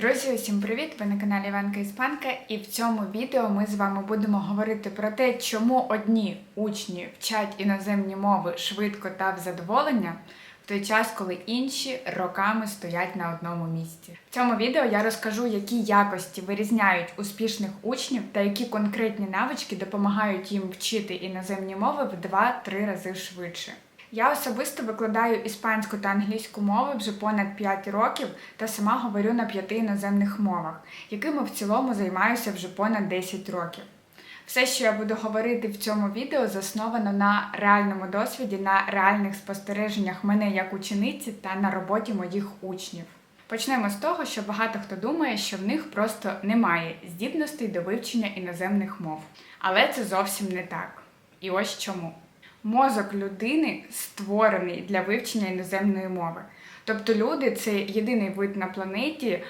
Друзі, усім привіт! Ви на каналі Іванка Іспанка, і в цьому відео ми з вами будемо говорити про те, чому одні учні вчать іноземні мови швидко та в задоволення, в той час, коли інші роками стоять на одному місці. В цьому відео я розкажу, які якості вирізняють успішних учнів та які конкретні навички допомагають їм вчити іноземні мови в 2-3 рази швидше. Я особисто викладаю іспанську та англійську мови вже понад 5 років та сама говорю на п'яти іноземних мовах, якими в цілому займаюся вже понад 10 років. Все, що я буду говорити в цьому відео, засновано на реальному досвіді, на реальних спостереженнях мене як учениці та на роботі моїх учнів. Почнемо з того, що багато хто думає, що в них просто немає здібностей до вивчення іноземних мов. Але це зовсім не так. І ось чому. Мозок людини створений для вивчення іноземної мови. Тобто люди це єдиний вид на планеті,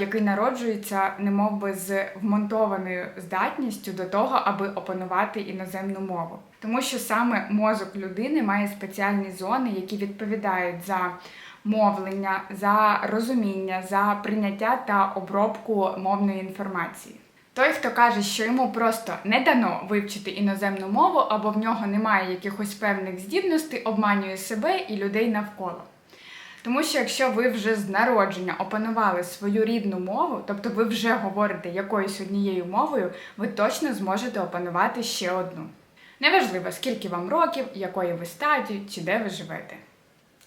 який народжується немовби з вмонтованою здатністю до того, аби опанувати іноземну мову. Тому що саме мозок людини має спеціальні зони, які відповідають за мовлення, за розуміння, за прийняття та обробку мовної інформації. Той, хто каже, що йому просто не дано вивчити іноземну мову або в нього немає якихось певних здібностей, обманює себе і людей навколо. Тому що якщо ви вже з народження опанували свою рідну мову, тобто ви вже говорите якоюсь однією мовою, ви точно зможете опанувати ще одну. Неважливо, скільки вам років, якої ви статі чи де ви живете.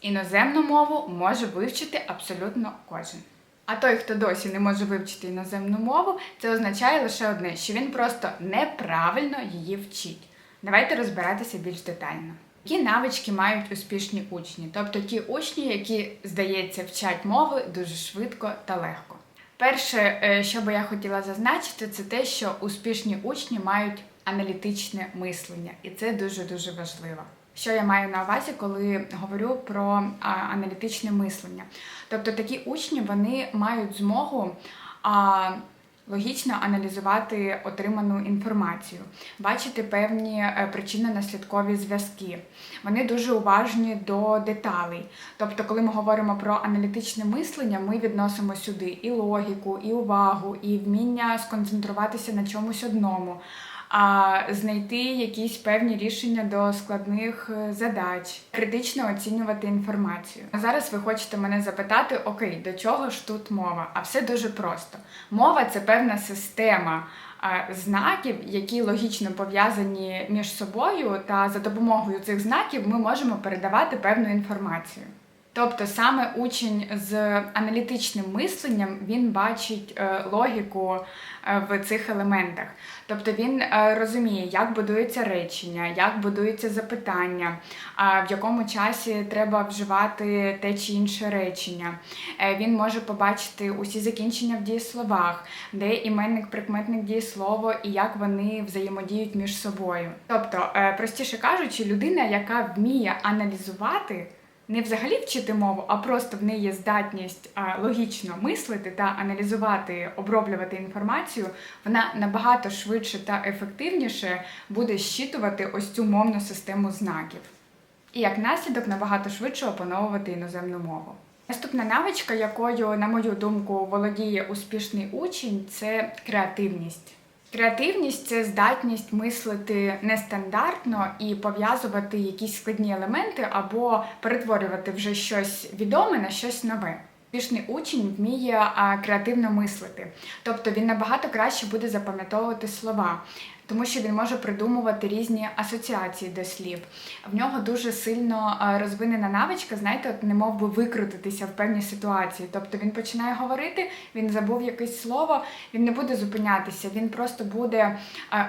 Іноземну мову може вивчити абсолютно кожен. А той, хто досі не може вивчити іноземну мову, це означає лише одне, що він просто неправильно її вчить. Давайте розбиратися більш детально. Які навички мають успішні учні, тобто ті учні, які, здається, вчать мови дуже швидко та легко. Перше, е, що би я хотіла зазначити, це те, що успішні учні мають аналітичне мислення, і це дуже дуже важливо. Що я маю на увазі, коли говорю про аналітичне мислення? Тобто такі учні вони мають змогу а, логічно аналізувати отриману інформацію, бачити певні е, причинно-наслідкові зв'язки. Вони дуже уважні до деталей. Тобто, коли ми говоримо про аналітичне мислення, ми відносимо сюди і логіку, і увагу, і вміння сконцентруватися на чомусь одному а знайти якісь певні рішення до складних е, задач, критично оцінювати інформацію. А зараз ви хочете мене запитати: окей, до чого ж тут мова? А все дуже просто. Мова це певна система. Знаків, які логічно пов'язані між собою, та за допомогою цих знаків ми можемо передавати певну інформацію. Тобто саме учень з аналітичним мисленням він бачить е, логіку е, в цих елементах. Тобто він е, розуміє, як будується речення, як будується запитання, в якому часі треба вживати те чи інше речення. Він може побачити усі закінчення в дієсловах, де іменник, прикметник дієслово і як вони взаємодіють між собою. Тобто, простіше кажучи, людина, яка вміє аналізувати не взагалі вчити мову, а просто в неї є здатність логічно мислити та аналізувати, оброблювати інформацію, вона набагато швидше та ефективніше буде щитувати ось цю мовну систему знаків. І як наслідок набагато швидше опановувати іноземну мову. Наступна навичка, якою, на мою думку, володіє успішний учень, це креативність. Креативність це здатність мислити нестандартно і пов'язувати якісь складні елементи або перетворювати вже щось відоме на щось нове. Успішний учень вміє креативно мислити, тобто він набагато краще буде запам'ятовувати слова, тому що він може придумувати різні асоціації до слів. В нього дуже сильно розвинена навичка, знаєте, от немов би викрутитися в певній ситуації. Тобто він починає говорити, він забув якесь слово, він не буде зупинятися, він просто буде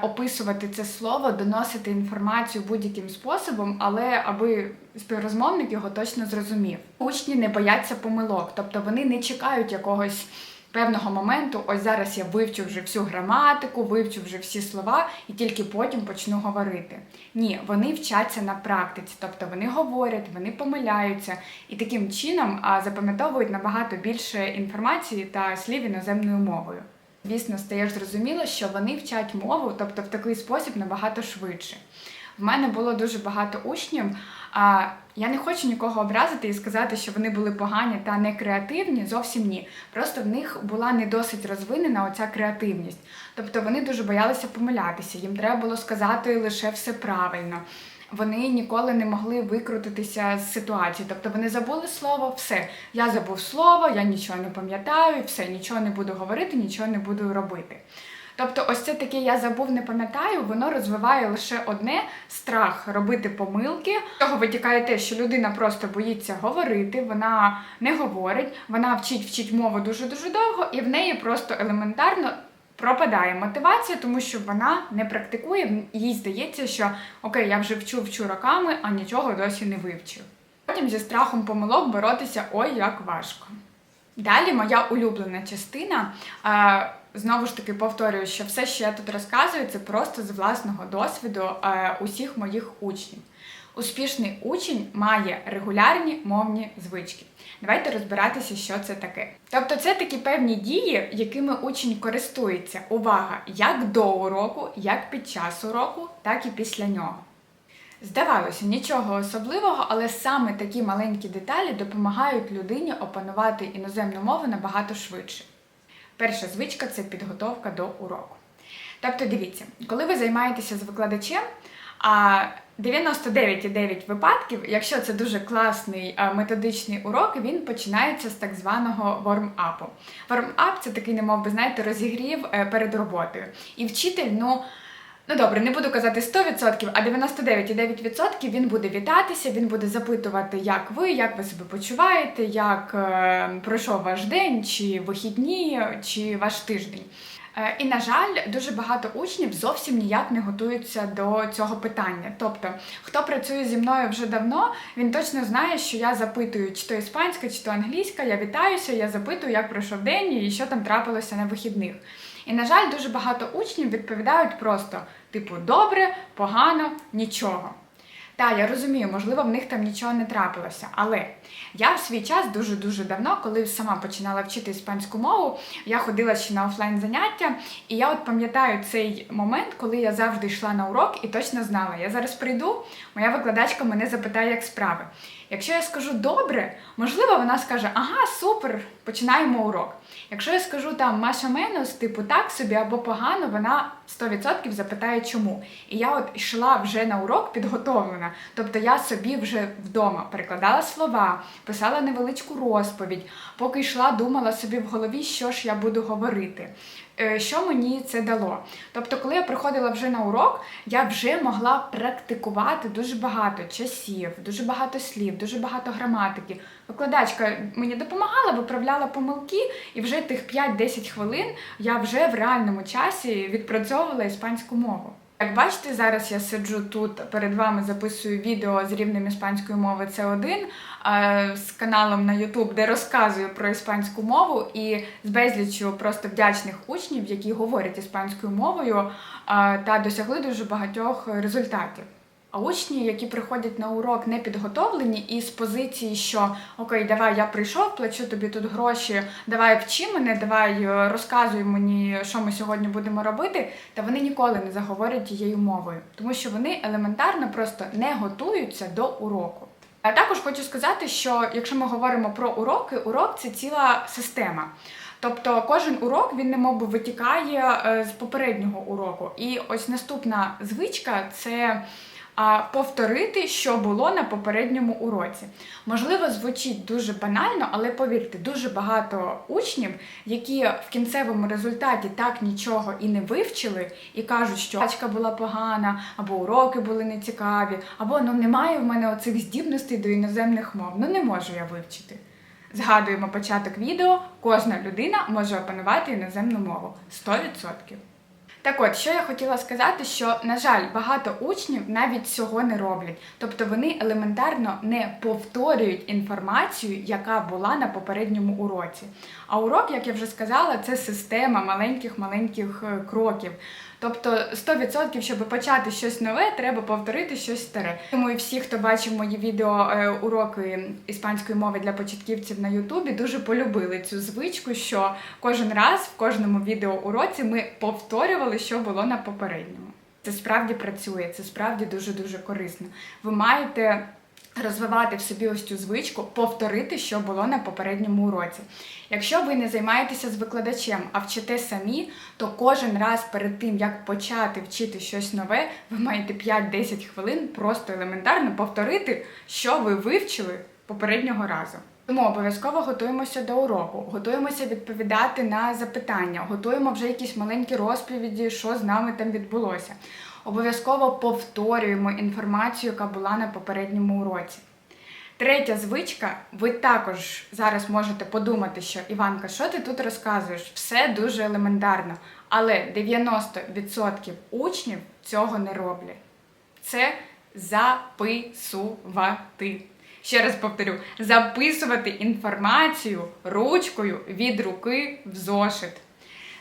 описувати це слово, доносити інформацію будь-яким способом, але аби співрозмовник його точно зрозумів. Учні не бояться помилок, тобто вони не чекають якогось певного моменту. Ось зараз я вивчу вже всю граматику, вивчу вже всі слова і тільки потім почну говорити. Ні, вони вчаться на практиці, тобто вони говорять, вони помиляються і таким чином запам'ятовують набагато більше інформації та слів іноземною мовою. Звісно, стає зрозуміло, що вони вчать мову, тобто в такий спосіб набагато швидше. В мене було дуже багато учнів, Я не хочу нікого образити і сказати, що вони були погані та не креативні, зовсім ні. Просто в них була не досить розвинена оця креативність. Тобто вони дуже боялися помилятися, їм треба було сказати лише все правильно. Вони ніколи не могли викрутитися з ситуації. Тобто вони забули слово, все. Я забув слово, я нічого не пам'ятаю, все, нічого не буду говорити, нічого не буду робити. Тобто, ось це таке я забув, не пам'ятаю, воно розвиває лише одне страх робити помилки. Того витікає те, що людина просто боїться говорити, вона не говорить, вона вчить вчить мову дуже дуже довго, і в неї просто елементарно. Пропадає мотивація, тому що вона не практикує, їй здається, що окей, я вже вчу вчу роками, а нічого досі не вивчив. Потім зі страхом помилок боротися ой як важко. Далі моя улюблена частина. Знову ж таки повторюю, що все, що я тут розказую, це просто з власного досвіду е, усіх моїх учнів. Успішний учень має регулярні мовні звички. Давайте розбиратися, що це таке. Тобто, це такі певні дії, якими учень користується. Увага, як до уроку, як під час уроку, так і після нього. Здавалося, нічого особливого, але саме такі маленькі деталі допомагають людині опанувати іноземну мову набагато швидше. Перша звичка це підготовка до уроку. Тобто, дивіться, коли ви займаєтеся з викладачем, а 99,9 випадків, якщо це дуже класний методичний урок, він починається з так званого ворм-апу. Ворм-ап це такий, немов би знаєте, розігрів е, перед роботою. І вчитель, ну. Ну добре, не буду казати 100%, а 99,9% він буде вітатися, він буде запитувати, як ви, як ви себе почуваєте, як е, пройшов ваш день, чи вихідні, чи ваш тиждень. Е, і, на жаль, дуже багато учнів зовсім ніяк не готуються до цього питання. Тобто, хто працює зі мною вже давно, він точно знає, що я запитую, чи то іспанська, чи то англійська, я вітаюся, я запитую, як пройшов день і що там трапилося на вихідних. І, на жаль, дуже багато учнів відповідають просто: типу, добре, погано, нічого. Так, я розумію, можливо, в них там нічого не трапилося, але я в свій час дуже-дуже давно, коли сама починала вчити іспанську мову, я ходила ще на офлайн заняття, і я от пам'ятаю цей момент, коли я завжди йшла на урок і точно знала, я зараз прийду, моя викладачка мене запитає, як справи. Якщо я скажу добре, можливо, вона скаже, ага, супер, починаємо урок. Якщо я скажу там Маша Менус, типу так собі або погано, вона 100% запитає, чому. І я от йшла вже на урок підготовлена. Тобто я собі вже вдома перекладала слова, писала невеличку розповідь, поки йшла, думала собі в голові, що ж я буду говорити. Е, що мені це дало? Тобто, коли я приходила вже на урок, я вже могла практикувати дуже багато часів, дуже багато слів, дуже багато граматики. Викладачка мені допомагала, виправляла помилки, і вже тих 5-10 хвилин я вже в реальному часі відпрацьовувала іспанську мову. Як бачите, зараз я сиджу тут перед вами, записую відео з рівнем іспанської мови С1 з каналом на YouTube, де розказую про іспанську мову і з безлічю просто вдячних учнів, які говорять іспанською мовою та досягли дуже багатьох результатів. А учні, які приходять на урок не підготовлені, і з позиції, що окей, давай я прийшов, плачу тобі тут гроші, давай вчи мене, давай е, розказуй мені, що ми сьогодні будемо робити, та вони ніколи не заговорять тією мовою, тому що вони елементарно просто не готуються до уроку. А також хочу сказати, що якщо ми говоримо про уроки, урок це ціла система. Тобто кожен урок він немов витікає е, з попереднього уроку. І ось наступна звичка це повторити, що було на попередньому уроці. Можливо, звучить дуже банально, але повірте, дуже багато учнів, які в кінцевому результаті так нічого і не вивчили, і кажуть, що бачка була погана, або уроки були нецікаві, або ну немає в мене оцих здібностей до іноземних мов. Ну не можу я вивчити. Згадуємо початок відео, кожна людина може опанувати іноземну мову 100%. Так от, що я хотіла сказати, що, на жаль, багато учнів навіть цього не роблять. Тобто вони елементарно не повторюють інформацію, яка була на попередньому уроці. А урок, як я вже сказала, це система маленьких-маленьких е, кроків. Тобто 100%, щоб почати щось нове, треба повторити щось старе. Тому і всі, хто бачив мої відео е, уроки іспанської мови для початківців на Ютубі, дуже полюбили цю звичку, що кожен раз в кожному відео уроці ми повторювали, що було на попередньому. Це справді працює, це справді дуже дуже корисно. Ви маєте розвивати в собі ось цю звичку, повторити, що було на попередньому уроці. Якщо ви не займаєтеся з викладачем, а вчите самі, то кожен раз перед тим, як почати вчити щось нове, ви маєте 5-10 хвилин просто елементарно повторити, що ви вивчили попереднього разу. Тому обов'язково готуємося до уроку, готуємося відповідати на запитання, готуємо вже якісь маленькі розповіді, що з нами там відбулося. Обов'язково повторюємо інформацію, яка була на попередньому уроці. Третя звичка, ви також зараз можете подумати, що Іванка, що ти тут розказуєш? Все дуже елементарно. Але 90% учнів цього не роблять. Це записувати. Ще раз повторю: записувати інформацію ручкою від руки в зошит.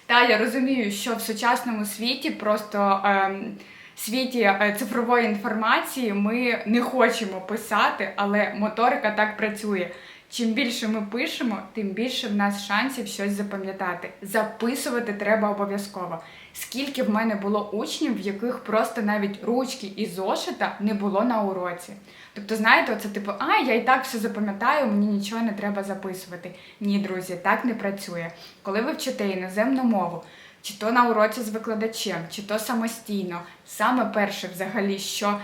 Та я розумію, що в сучасному світі просто. Ем, світі е, цифрової інформації ми не хочемо писати, але моторика так працює. Чим більше ми пишемо, тим більше в нас шансів щось запам'ятати. Записувати треба обов'язково. Скільки в мене було учнів, в яких просто навіть ручки і зошита не було на уроці. Тобто, знаєте, це типу, а я і так все запам'ятаю, мені нічого не треба записувати. Ні, друзі, так не працює. Коли ви вчите іноземну мову, чи то на уроці з викладачем, чи то самостійно, саме перше, взагалі, що.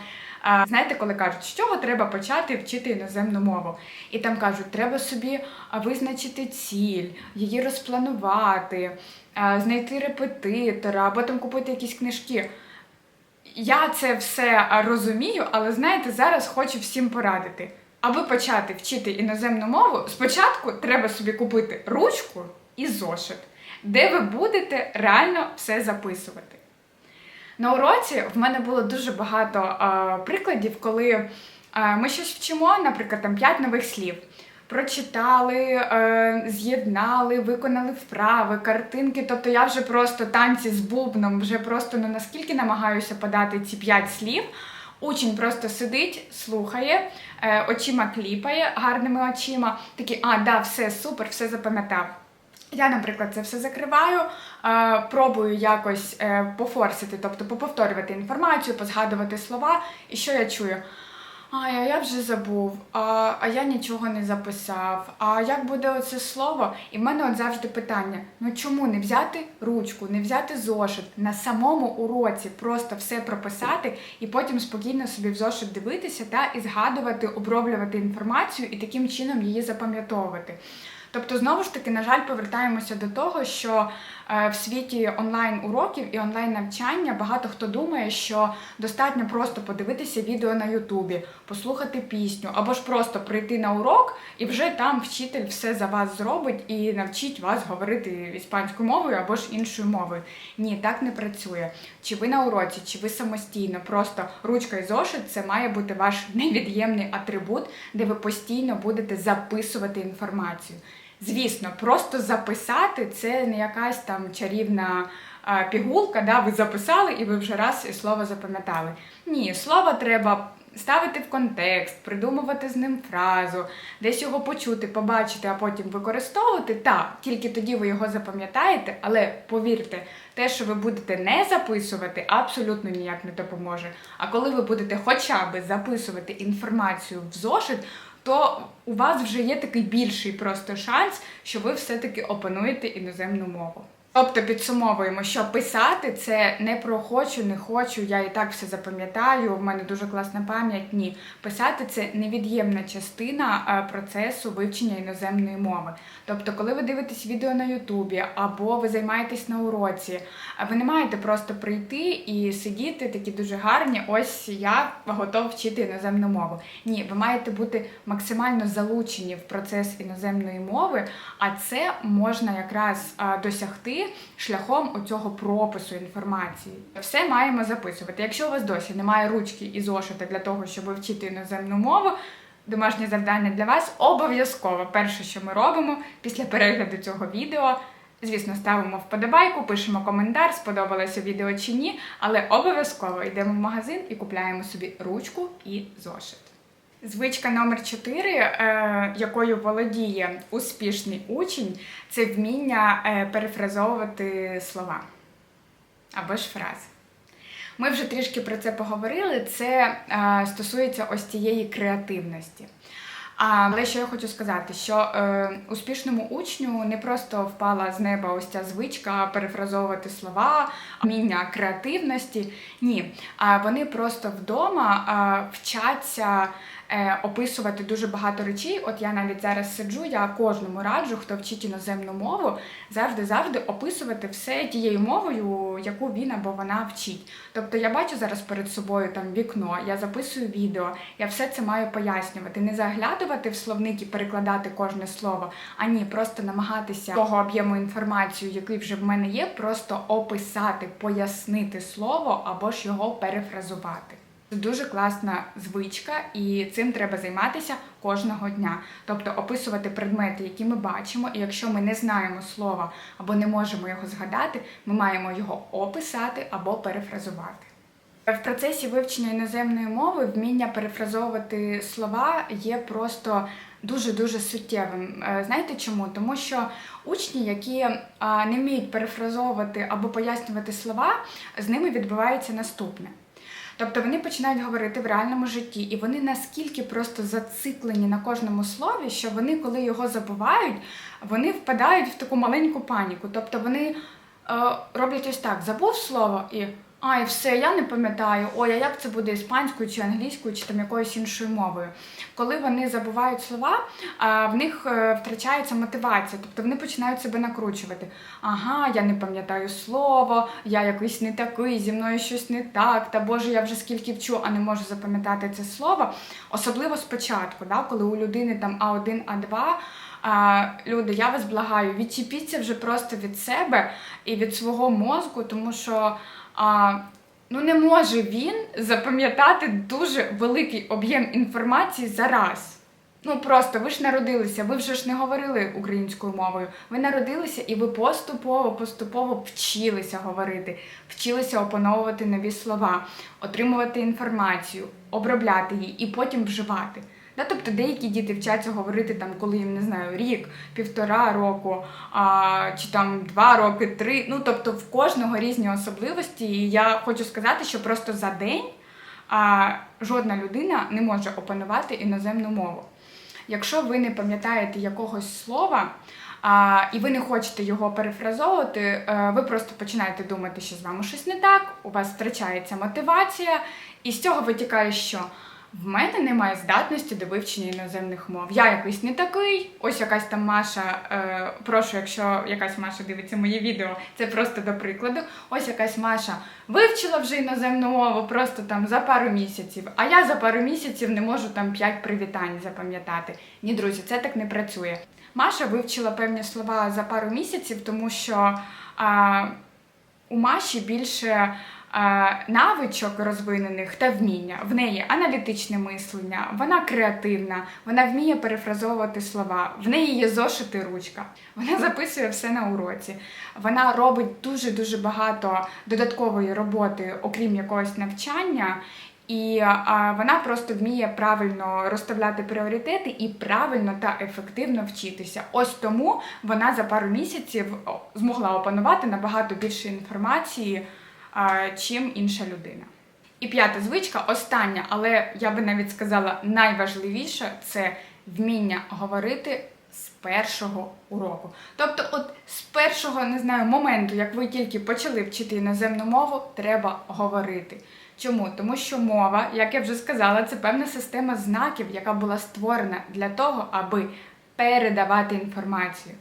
Знаєте, коли кажуть, з чого треба почати вчити іноземну мову? І там кажуть, треба собі визначити ціль, її розпланувати, знайти репетитора, або там купити якісь книжки. Я це все розумію, але знаєте, зараз хочу всім порадити. Аби почати вчити іноземну мову, спочатку треба собі купити ручку і зошит, де ви будете реально все записувати. На уроці в мене було дуже багато а, прикладів, коли а, ми щось вчимо, наприклад, там 5 нових слів. Прочитали, е, з'єднали, виконали вправи, картинки. Тобто я вже просто танці з бубном, вже просто ну, наскільки намагаюся подати ці п'ять слів. Учень просто сидить, слухає, е, очима кліпає гарними очима. Такий, а, да, все супер, все запам'ятав. Я, наприклад, це все закриваю, е, пробую якось е, пофорсити, тобто поповторювати інформацію, позгадувати слова. І що я чую? А я вже забув, а а я нічого не записав. А як буде оце слово? І в мене от завжди питання: ну чому не взяти ручку, не взяти зошит на самому уроці, просто все прописати і потім спокійно собі в зошит дивитися та і згадувати, оброблювати інформацію і таким чином її запам'ятовувати. Тобто, знову ж таки, на жаль, повертаємося до того, що е, в світі онлайн-уроків і онлайн-навчання багато хто думає, що достатньо просто подивитися відео на Ютубі, послухати пісню, або ж просто прийти на урок, і вже там вчитель все за вас зробить і навчить вас говорити іспанською мовою або ж іншою мовою. Ні, так не працює. Чи ви на уроці, чи ви самостійно, просто ручка і зошит це має бути ваш невід'ємний атрибут, де ви постійно будете записувати інформацію. Звісно, просто записати це не якась там чарівна пігулка, да, ви записали і ви вже раз і слово запам'ятали. Ні, слово треба ставити в контекст, придумувати з ним фразу, десь його почути, побачити, а потім використовувати. Так, тільки тоді ви його запам'ятаєте, але повірте, те, що ви будете не записувати, абсолютно ніяк не допоможе. А коли ви будете хоча б записувати інформацію в зошит, то у вас вже є такий більший просто шанс, що ви все-таки опануєте іноземну мову. Тобто підсумовуємо, що писати це не про хочу, не хочу, я і так все запам'ятаю, в мене дуже класна пам'ять. Ні. Писати це невід'ємна частина процесу вивчення іноземної мови. Тобто, коли ви дивитесь відео на Ютубі або ви займаєтесь на уроці, ви не маєте просто прийти і сидіти такі дуже гарні, ось я готов вчити іноземну мову. Ні, ви маєте бути максимально залучені в процес іноземної мови, а це можна якраз досягти шляхом оцього пропису інформації. Все маємо записувати. Якщо у вас досі немає ручки і зошита для того, щоб вчити іноземну мову. Домашнє завдання для вас обов'язково. Перше, що ми робимо після перегляду цього відео, звісно, ставимо вподобайку, пишемо коментар, сподобалося відео чи ні, але обов'язково йдемо в магазин і купляємо собі ручку і зошит. Звичка номер 4, е, якою володіє успішний учень, це вміння е, перефразовувати слова або ж фрази. Ми вже трішки про це поговорили. Це е, стосується ось цієї креативності. Але що я хочу сказати, що е, успішному учню не просто впала з неба ось ця звичка перефразовувати слова, вміння креативності. Ні, а вони просто вдома е, вчаться описувати дуже багато речей. От я навіть зараз сиджу, я кожному раджу, хто вчить іноземну мову, завжди завжди описувати все тією мовою, яку він або вона вчить. Тобто я бачу зараз перед собою там вікно, я записую відео, я все це маю пояснювати, не заглядувати в словник і перекладати кожне слово, а ні, просто намагатися того об'єму інформацію, який вже в мене є, просто описати, пояснити слово або ж його перефразувати. Це дуже класна звичка, і цим треба займатися кожного дня. Тобто описувати предмети, які ми бачимо, і якщо ми не знаємо слова або не можемо його згадати, ми маємо його описати або перефразувати. В процесі вивчення іноземної мови вміння перефразовувати слова є просто дуже-дуже суттєвим. Е, Знаєте чому? Тому що учні, які не вміють перефразовувати або пояснювати слова, з ними відбувається наступне. Тобто вони починають говорити в реальному житті, і вони наскільки просто зациклені на кожному слові, що вони, коли його забувають, вони впадають в таку маленьку паніку. Тобто вони е, роблять ось так: забув слово і. А, і все, я не пам'ятаю, ой, а як це буде іспанською чи англійською, чи там якоюсь іншою мовою. Коли вони забувають слова, в них е, втрачається мотивація, тобто вони починають себе накручувати. Ага, я не пам'ятаю слово, я якийсь не такий, зі мною щось не так, та Боже, я вже скільки вчу, а не можу запам'ятати це слово. Особливо спочатку, да, коли у людини там А1, А2. А, люди, я вас благаю, відчепіться вже просто від себе і від свого мозку, тому що а, ну не може він запам'ятати дуже великий об'єм інформації за раз. Ну просто ви ж народилися, ви вже ж не говорили українською мовою. Ви народилися і ви поступово, поступово вчилися говорити, вчилися опановувати нові слова, отримувати інформацію, обробляти її і потім вживати. Да, тобто деякі діти вчаться говорити там, коли їм не знаю, рік, півтора року, а, чи там два роки, три. Ну тобто в кожного різні особливості. І я хочу сказати, що просто за день а, жодна людина не може опанувати іноземну мову. Якщо ви не пам'ятаєте якогось слова, а, і ви не хочете його перефразовувати, е, ви просто починаєте думати, що з вами щось не так, у вас втрачається мотивація, і з цього витікає, що в мене немає здатності до вивчення іноземних мов. Я якийсь не такий. Ось якась там Маша. Е, прошу, якщо якась Маша дивиться моє відео, це просто до прикладу. Ось якась Маша вивчила вже іноземну мову просто там за пару місяців. А я за пару місяців не можу там п'ять привітань запам'ятати. Ні, друзі, це так не працює. Маша вивчила певні слова за пару місяців, тому що а, у Маші більше навичок розвинених та вміння. В неї аналітичне мислення, вона креативна, вона вміє перефразовувати слова, в неї є зошити ручка, вона записує все на уроці. Вона робить дуже-дуже багато додаткової роботи, окрім якогось навчання. І а, вона просто вміє правильно розставляти пріоритети і правильно та ефективно вчитися. Ось тому вона за пару місяців змогла опанувати набагато більше інформації чим інша людина. І п'ята звичка, остання, але я би навіть сказала найважливіша це вміння говорити з першого уроку. Тобто, от з першого не знаю, моменту, як ви тільки почали вчити іноземну мову, треба говорити. Чому? Тому що мова, як я вже сказала, це певна система знаків, яка була створена для того, аби передавати інформацію.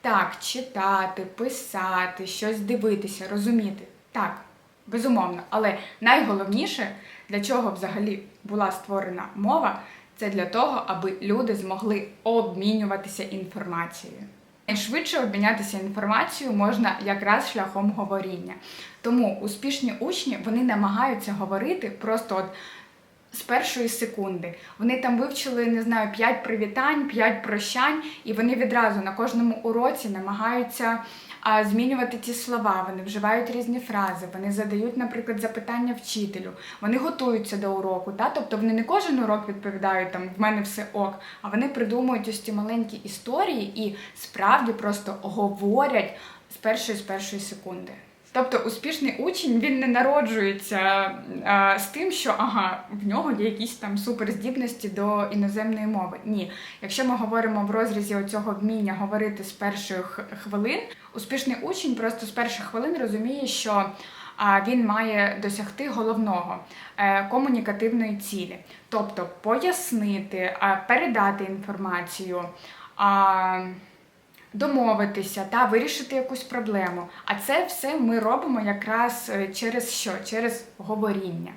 Так, читати, писати, щось дивитися, розуміти. Так, безумовно. Але найголовніше, для чого взагалі була створена мова, це для того, аби люди змогли обмінюватися інформацією. Найшвидше обмінятися інформацією можна якраз шляхом говоріння. Тому успішні учні вони намагаються говорити просто от з першої секунди. Вони там вивчили, не знаю, 5 привітань, 5 прощань, і вони відразу на кожному уроці намагаються змінювати ті слова. Вони вживають різні фрази, вони задають, наприклад, запитання вчителю, вони готуються до уроку. Та? Тобто вони не кожен урок відповідають там в мене все ок, а вони придумують ось ці маленькі історії і справді просто говорять з першої з першої секунди. Тобто успішний учень він не народжується е, з тим, що ага, в нього є якісь там суперздібності до іноземної мови. Ні, якщо ми говоримо в розрізі оцього вміння говорити з перших хвилин, успішний учень просто з перших хвилин розуміє, що він має досягти головного е, комунікативної цілі, тобто пояснити, передати інформацію. Домовитися та вирішити якусь проблему. А це все ми робимо якраз е, через що? Через говоріння.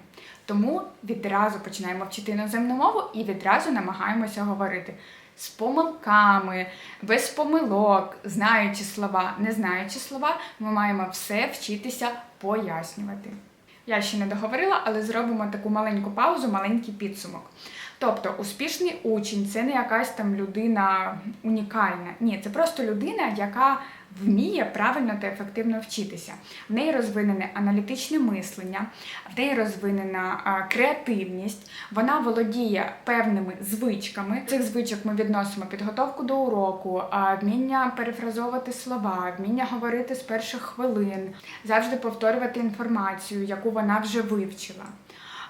Тому відразу починаємо вчити іноземну мову і відразу намагаємося говорити з помилками, без помилок, знаючи слова, не знаючи слова, ми маємо все вчитися пояснювати. Я ще не договорила, але зробимо таку маленьку паузу, маленький підсумок. Тобто, успішний учень це не якась там людина унікальна. Ні, це просто людина, яка вміє правильно та ефективно вчитися. В неї розвинене аналітичне мислення, в неї розвинена креативність, вона володіє певними звичками. Цих звичок ми відносимо підготовку до уроку, вміння перефразовувати слова, вміння говорити з перших хвилин, завжди повторювати інформацію, яку вона вже вивчила.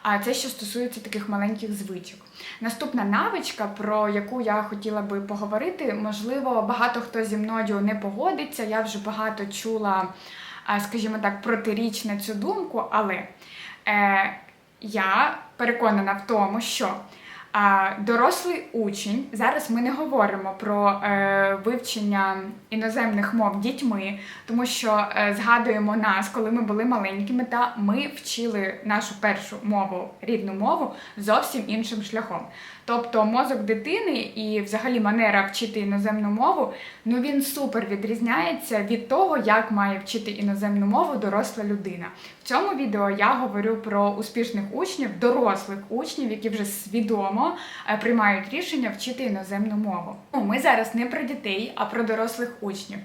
А це що стосується таких маленьких звичок. Наступна навичка, про яку я хотіла би поговорити, можливо, багато хто зі мною не погодиться. Я вже багато чула, скажімо так, протиріч на цю думку, але е, я переконана в тому, що а дорослий учень зараз ми не говоримо про е, вивчення іноземних мов дітьми, тому що е, згадуємо нас, коли ми були маленькими, та ми вчили нашу першу мову, рідну мову зовсім іншим шляхом. Тобто мозок дитини і взагалі манера вчити іноземну мову, ну він супер відрізняється від того, як має вчити іноземну мову доросла людина. В цьому відео я говорю про успішних учнів, дорослих учнів, які вже свідомо е, приймають рішення вчити іноземну мову. Ну, Ми зараз не про дітей, а про дорослих учнів.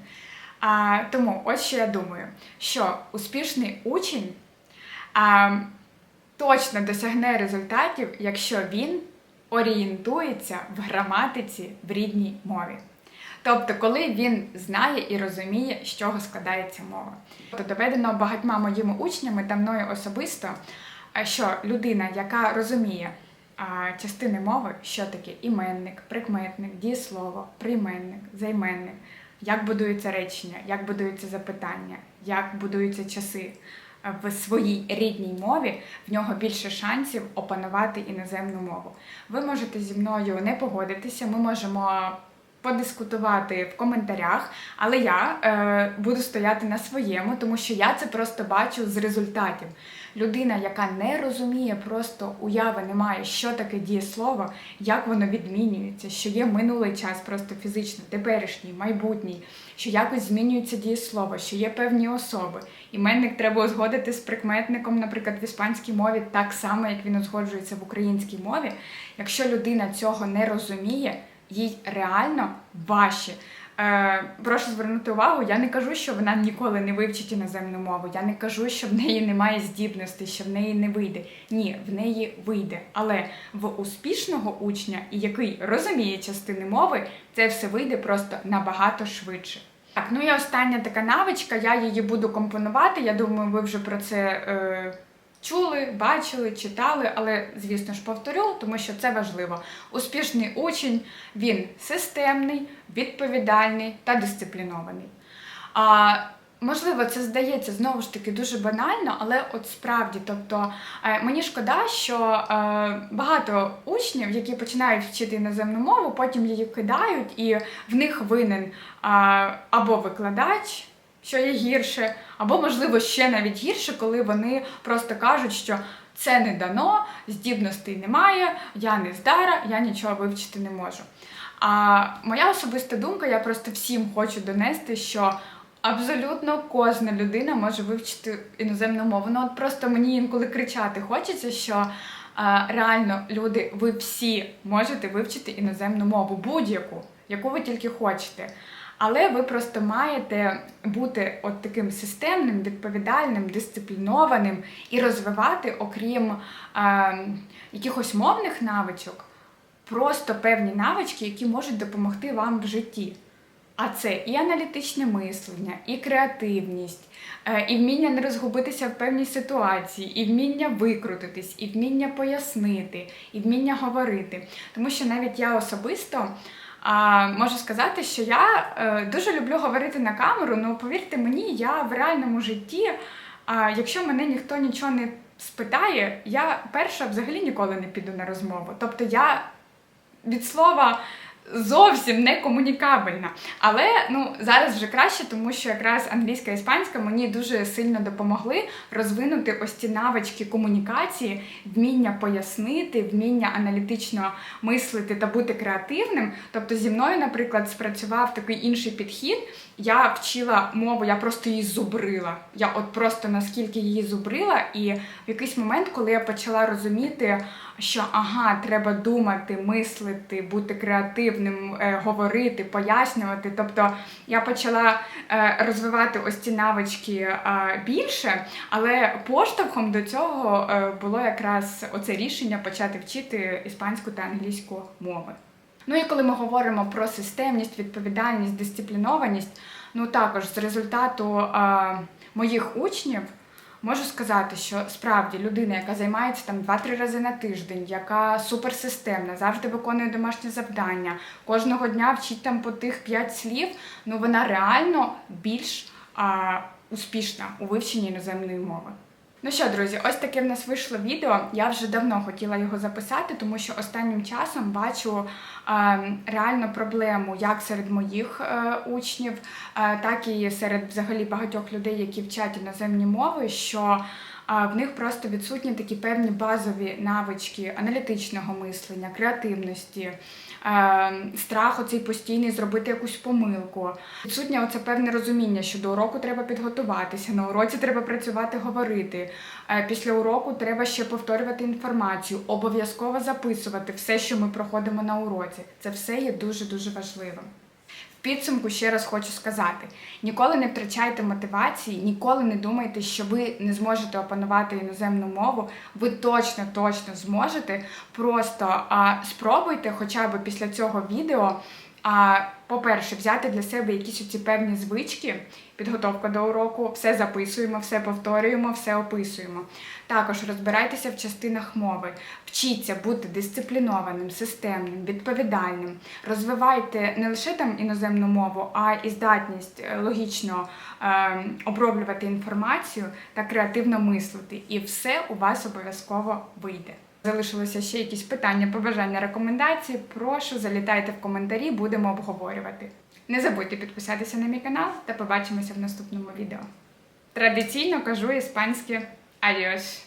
А, Тому ось що я думаю, що успішний учень а, точно досягне результатів, якщо він орієнтується в граматиці в рідній мові. Тобто, коли він знає і розуміє, з чого складається мова. Тобто доведено багатьма моїми учнями та мною особисто, що людина, яка розуміє частини мови, що таке іменник, прикметник, дієслово, прийменник, займенник, як будуються речення, як будуються запитання, як будуються часи в своїй рідній мові, в нього більше шансів опанувати іноземну мову. Ви можете зі мною не погодитися, ми можемо. Подискутувати в коментарях, але я е, буду стояти на своєму, тому що я це просто бачу з результатів людина, яка не розуміє, просто уяви немає, що таке дієслово, як воно відмінюється, що є минулий час, просто фізично, теперішній, майбутній, що якось змінюється дієслово, що є певні особи. Іменник треба узгодити з прикметником, наприклад, в іспанській мові, так само, як він узгоджується в українській мові. Якщо людина цього не розуміє, їй реально важче. Е, Прошу звернути увагу, я не кажу, що вона ніколи не вивчить іноземну мову. Я не кажу, що в неї немає здібності, що в неї не вийде. Ні, в неї вийде. Але в успішного учня, який розуміє частини мови, це все вийде просто набагато швидше. Так, ну і остання така навичка, я її буду компонувати. Я думаю, ви вже про це. Е, чули, бачили, читали, але, звісно ж, повторю, тому що це важливо. Успішний учень, він системний, відповідальний та дисциплінований. А Можливо, це здається знову ж таки дуже банально, але от справді, тобто е, мені шкода, що е, багато учнів, які починають вчити іноземну мову, потім її кидають, і в них винен або викладач що є гірше, або, можливо, ще навіть гірше, коли вони просто кажуть, що це не дано, здібностей немає, я не здара, я нічого вивчити не можу. А моя особиста думка, я просто всім хочу донести, що абсолютно кожна людина може вивчити іноземну мову. Ну от просто мені інколи кричати хочеться, що а, реально люди, ви всі можете вивчити іноземну мову, будь-яку, яку ви тільки хочете. Але ви просто маєте бути от таким системним, відповідальним, дисциплінованим і розвивати, окрім е, якихось мовних навичок, просто певні навички, які можуть допомогти вам в житті. А це і аналітичне мислення, і креативність, е, і вміння не розгубитися в певній ситуації, і вміння викрутитись, і вміння пояснити, і вміння говорити. Тому що навіть я особисто. А, можу сказати, що я е, дуже люблю говорити на камеру, ну повірте мені, я в реальному житті, якщо мене ніхто нічого не спитає, я перша взагалі ніколи не піду на розмову. Тобто я від слова зовсім не комунікабельна. Але ну зараз вже краще, тому що якраз англійська і іспанська мені дуже сильно допомогли розвинути ось ці навички комунікації, вміння пояснити, вміння аналітично мислити та бути креативним. Тобто зі мною, наприклад, спрацював такий інший підхід. Я вчила мову, я просто її зубрила. Я от просто наскільки її зубрила, і в якийсь момент, коли я почала розуміти, що ага, треба думати, мислити, бути креативним, е, говорити, пояснювати. Тобто я почала е, розвивати ось ці навички е, більше, але поштовхом до цього е, було якраз оце рішення почати вчити іспанську та англійську мови. Ну і коли ми говоримо про системність, відповідальність, дисциплінованість, ну також з результату е, моїх учнів можу сказати, що справді людина, яка займається там 2-3 рази на тиждень, яка суперсистемна, завжди виконує домашні завдання, кожного дня вчить там по тих 5 слів, ну вона реально більш а, успішна у вивченні іноземної мови. Ну що, друзі, ось таке в нас вийшло відео. Я вже давно хотіла його записати, тому що останнім часом бачу е, реально проблему як серед моїх е, учнів, е, так і серед взагалі багатьох людей, які вчать іноземні мови, що е, в них просто відсутні такі певні базові навички аналітичного мислення, креативності. Е, Страх оцей постійний зробити якусь помилку. Відсутнє оце певне розуміння, що до уроку треба підготуватися, на уроці треба працювати, говорити. Е, Після уроку треба ще повторювати інформацію, обов'язково записувати все, що ми проходимо на уроці. Це все є дуже-дуже важливим. Підсумку ще раз хочу сказати: ніколи не втрачайте мотивації, ніколи не думайте, що ви не зможете опанувати іноземну мову. Ви точно, точно зможете. Просто а, спробуйте, хоча б після цього відео. А, по-перше, взяти для себе якісь оці певні звички, підготовка до уроку, все записуємо, все повторюємо, все описуємо. Також розбирайтеся в частинах мови, вчіться бути дисциплінованим, системним, відповідальним. Розвивайте не лише там іноземну мову, а і здатність е, логічно е, оброблювати інформацію та креативно мислити. І все у вас обов'язково вийде. Залишилося ще якісь питання, побажання, рекомендації. Прошу, залітайте в коментарі, будемо обговорювати. Не забудьте підписатися на мій канал та побачимося в наступному відео. Традиційно кажу іспанське «Adiós».